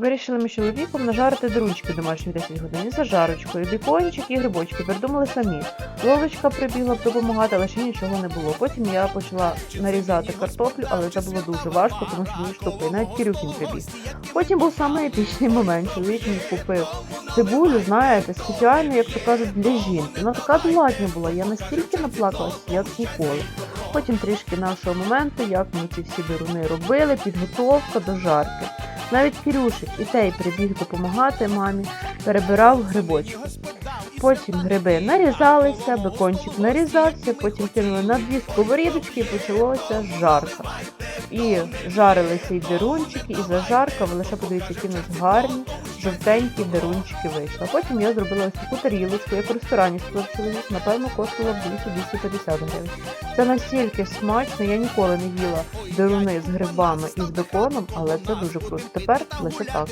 Вирішили ми чоловіком нажарити дручки домашні в 10 годин із зажарочкою, бікончик і грибочки. Придумали самі. Лолочка прибігла б допомагати, але ще нічого не було. Потім я почала нарізати картоплю, але це було дуже важко, тому що дуже штуки. Навіть Кірюхін прибіг. Потім був самий епічний момент. Чоловік мені купив цибулю, знаєте, спеціально, як то кажуть, для жінки. Вона така доладня була. Я настільки наплакалася, як ніколи. Потім трішки нашого моменту, як ми ці всі деруни робили, підготовка до жарки. Навіть Кирюшик і той прибіг допомагати мамі, перебирав грибочки. Потім гриби нарізалися, бекончик нарізався, потім кинули на дві сковорідочки і почалося жарка. І жарилися і дерунчики, і зажарка, ви лише подивіться, які у нас гарні, жовтенькі дерунчики вийшли. Потім я зробила ось таку тарілочку, як в ресторані сказав напевно, коштувала б 200-250 гривень. Це настільки смачно, я ніколи не їла деруни з грибами і з беконом, але це дуже круто. Тепер лише так.